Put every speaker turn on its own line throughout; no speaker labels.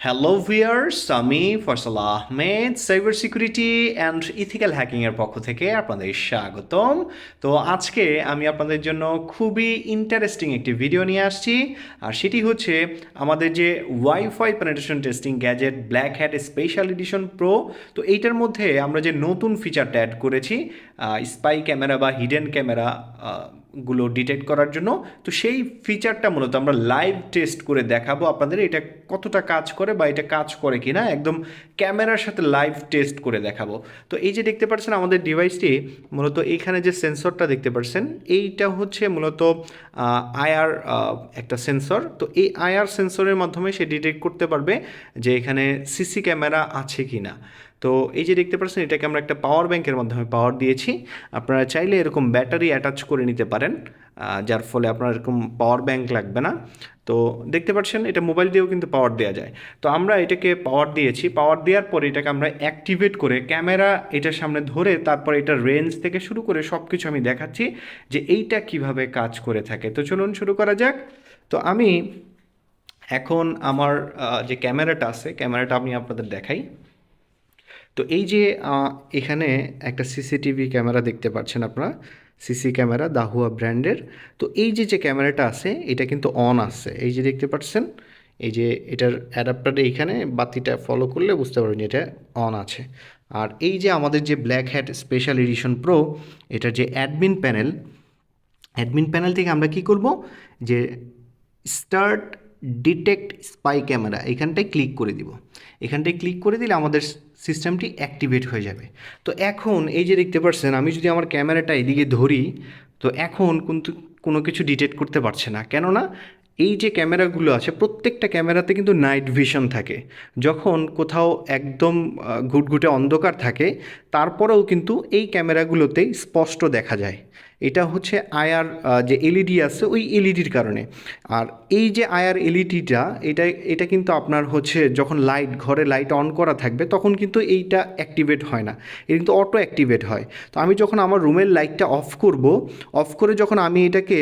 Hello viewers আমি Faisal Ahmed cyber security and ethical হ্যাকিংয়ের পক্ষ থেকে আপনাদের স্বাগতম। তো আজকে আমি আপনাদের জন্য খুবই ইন্টারেস্টিং একটি ভিডিও নিয়ে আসছি, আর সেটি হচ্ছে আমাদের যে WiFi penetration testing gadget black hat special edition pro তো এইটার মধ্যে আমরা যে নতুন ফিচারটা অ্যাড করেছি স্পাই ক্যামেরা বা হিডেন ক্যামেরা গুলো ডিটেক্ট করার জন্য। তো সেই ফিচারটা মূলত আমরা লাইভ টেস্ট করে দেখাবো আপনাদের, এটা কতটা কাজ করে বা এটা কাজ করে কি না একদম ক্যামেরার সাথে লাইভ টেস্ট করে দেখাবো। তো এই যে দেখতে পাচ্ছেন আমাদের ডিভাইসটি মূলত এইখানে যে সেন্সরটা দেখতে পাচ্ছেন, এইটা হচ্ছে মূলত আয়ার একটা সেন্সর তো এই আয়ার সেন্সরের মাধ্যমে সে ডিটেক্ট করতে পারবে যে এখানে সিসি ক্যামেরা আছে কি না তো এই যে দেখতে পাচ্ছেন, এটাকে আমরা একটা পাওয়ার ব্যাংকের মাধ্যমে পাওয়ার দিয়েছি। আপনারা চাইলে এরকম ব্যাটারি অ্যাটাচ করে নিতে পারেন। যার ফলে আপনার এরকম পাওয়ার ব্যাংক লাগবে না। তো দেখতে পাচ্ছেন, এটা মোবাইল দিয়েও কিন্তু পাওয়ার দেওয়া যায়। তো আমরা এটাকে পাওয়ার দিয়েছি। পাওয়ার দেওয়ার পরে এটাকে আমরা অ্যাক্টিভেট করে ক্যামেরা এটার সামনে ধরে তারপর এটা রেঞ্জ থেকে শুরু করে সব কিছু আমি দেখাচ্ছি যে এইটা কীভাবে কাজ করে থাকে। তো চলুন শুরু করা যাক। তো আমি এখন আমার যে ক্যামেরাটা আছে ক্যামেরাটা আমি আপনাদের দেখাই। তো এই যে এখানে একটা সিসিটিভি ক্যামেরা দেখতে পাচ্ছেন আপনারা। সিসি ক্যামেরা, দাহুয়া ব্র্যান্ডের। তো এই যে যে ক্যামেরাটা আছে, এটা কিন্তু অন আছে। এই যে দেখতে পাচ্ছেন, এই যে এটার অ্যাডাপ্টারে এইখানে বাতিটা ফলো করলে বুঝতে পারবেন এটা অন আছে। আর এই যে আমাদের যে black hat special edition pro এটার যে অ্যাডমিন প্যানেল অ্যাডমিন প্যানেল থেকে আমরা কি করব? যে স্টার্ট ডিটেক্ট স্পাই ক্যামেরা এখানটায় ক্লিক করে দিব। এখানটায় ক্লিক করে দিলে আমাদের সিস্টেমটি অ্যাক্টিভেট হয়ে যাবে। তো এখন এই যে দেখতে পাচ্ছেন আমি যদি আমার ক্যামেরাটা এদিকে ধরি, তো এখন কিন্তু কোনো কিছু ডিটেক্ট করতে পারছে না। কেননা এই যে ক্যামেরাগুলো আছে, প্রত্যেকটা ক্যামেরাতে কিন্তু নাইট ভিশন থাকে। যখন কোথাও একদম ঘুটঘুটে অন্ধকার থাকে, তারপরেও কিন্তু এই ক্যামেরাগুলোতেই স্পষ্ট দেখা যায়। এটা হচ্ছে আয়ার যে এলইডি আছে, ওই এলইডির কারণে। আর এই যে আয়ার এলইডিটা এটা এটা কিন্তু আপনার হচ্ছে যখন লাইট ঘরে লাইট অন করা থাকবে, তখন কিন্তু এইটা অ্যাক্টিভেট হয় না। এটা কিন্তু অটো অ্যাক্টিভেট হয়। তো আমি যখন আমার রুমের লাইটটা অফ করব অফ করে যখন আমি এটাকে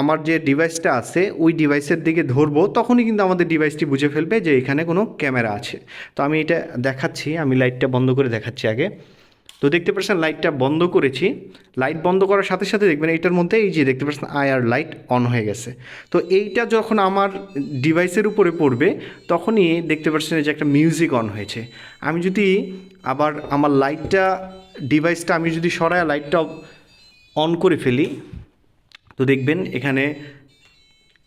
আমার যে ডিভাইসটা আছে, ওই ডিভাইসের দিকে ধরবো, তখনই কিন্তু আমাদের ডিভাইসটি বুঝে ফেলবে যে এখানে কোনো ক্যামেরা আছে। তো আমি এটা দেখাচ্ছি, আমি লাইটটা বন্ধ করে দেখাচ্ছি আগে। তো দেখতে পাচ্ছেন লাইটটা বন্ধ করেছি। লাইট বন্ধ করার সাথে সাথে দেখবেন, এইটার মধ্যে এই যে দেখতে পাচ্ছেন আয়ার লাইট অন হয়ে গেছে। তো এইটা যখন আমার ডিভাইসের উপরে পড়বে, তখনই দেখতে পাচ্ছেন যে একটা মিউজিক অন হয়েছে। আমি যদি আবার আমার লাইটটা ডিভাইসটা আমি যদি সরায় লাইটটা অন করে ফেলি তো দেখবেন এখানে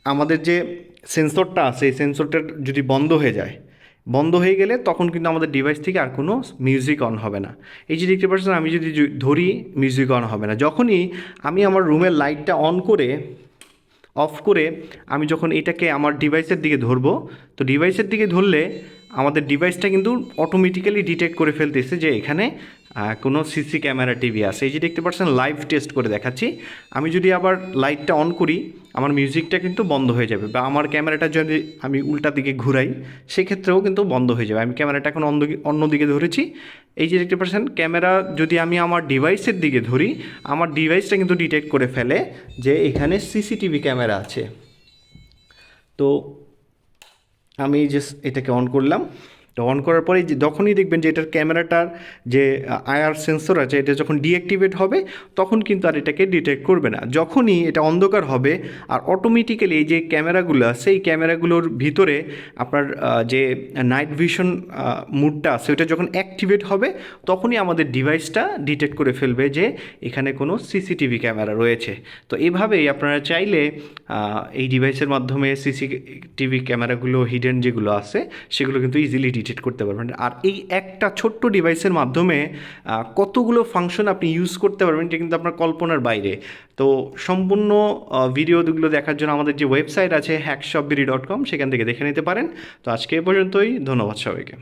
আমাদের যে সেন্সরটা আছে, এই সেন্সরটা যদি বন্ধ হয়ে যায়, বন্ধ হয়ে গেলে তখন কিন্তু আমাদের ডিভাইস থেকে আর কোনো মিউজিক অন হবে না। এই যে দেখতে পাচ্ছেন, আমি যদি ধরি মিউজিক অন হবে না। যখনই আমি আমার রুমের লাইটটা অন করে অফ করে আমি যখন এটাকে আমার ডিভাইসের দিকে ধরবো, তো ডিভাইসের দিকে ধরলে আমাদের ডিভাইসটা কিন্তু অটোমেটিক্যালি ডিটেক্ট করে ফেলতেছে যে এখানে কোনো সিসি ক্যামেরা টিভি আছে। এই যে দেখতে পাচ্ছেন লাইভ টেস্ট করে দেখাচ্ছি। আমি যদি আবার লাইটটা অন করি, আমার মিউজিকটা কিন্তু বন্ধ হয়ে যাবে বা আমার ক্যামেরাটা যদি আমি উল্টা দিকে ঘুরাই, সেক্ষেত্রেও কিন্তু বন্ধ হয়ে যাবে। আমি ক্যামেরাটা এখন অন্য দিকে ধরেছি। এই যে দেখতে পাচ্ছেন, ক্যামেরা যদি আমি আমার ডিভাইসের দিকে ধরি, আমার ডিভাইসটা কিন্তু ডিটেক্ট করে ফেলে যে এখানে সিসিটিভি ক্যামেরা আছে। তো আমি জাস্ট এটাকে অন করলাম। তো অন করার পরে যখনই দেখবেন যে এটার ক্যামেরাটার যে আয়ার সেন্সর আছে, এটা যখন ডিঅ্যাক্টিভেট হবে, তখন কিন্তু আর এটাকে ডিটেক্ট করবে না। যখনই এটা অন্ধকার হবে, আর অটোমেটিক্যালি এই যে ক্যামেরাগুলো আছে, এই ক্যামেরাগুলোর ভিতরে আপনার যে নাইট ভিশন মুডটা আছে ওটা যখন অ্যাক্টিভেট হবে, তখনই আমাদের ডিভাইসটা ডিটেক্ট করে ফেলবে যে এখানে কোনো সিসিটিভি ক্যামেরা রয়েছে। তো এভাবেই আপনারা চাইলে এই ডিভাইসের মাধ্যমে সিসিটিভি ক্যামেরাগুলো হিডেন যেগুলো আছে, সেগুলো কিন্তু ইজিলি ডিটেক্ট করতে পারবেন। আর এই একটা ছোট্ট ডিভাইসের মাধ্যমে কতগুলো ফাংশন আপনি ইউজ করতে পারবেন, এটা কিন্তু আপনার কল্পনার বাইরে। তো সম্পূর্ণ ভিডিওগুলো দেখার জন্য আমাদের যে ওয়েবসাইট আছে হ্যাকশপবিডি ডট কম সেখান থেকে দেখে নিতে পারেন। তো আজকে এ পর্যন্তই, ধন্যবাদ সবাইকে।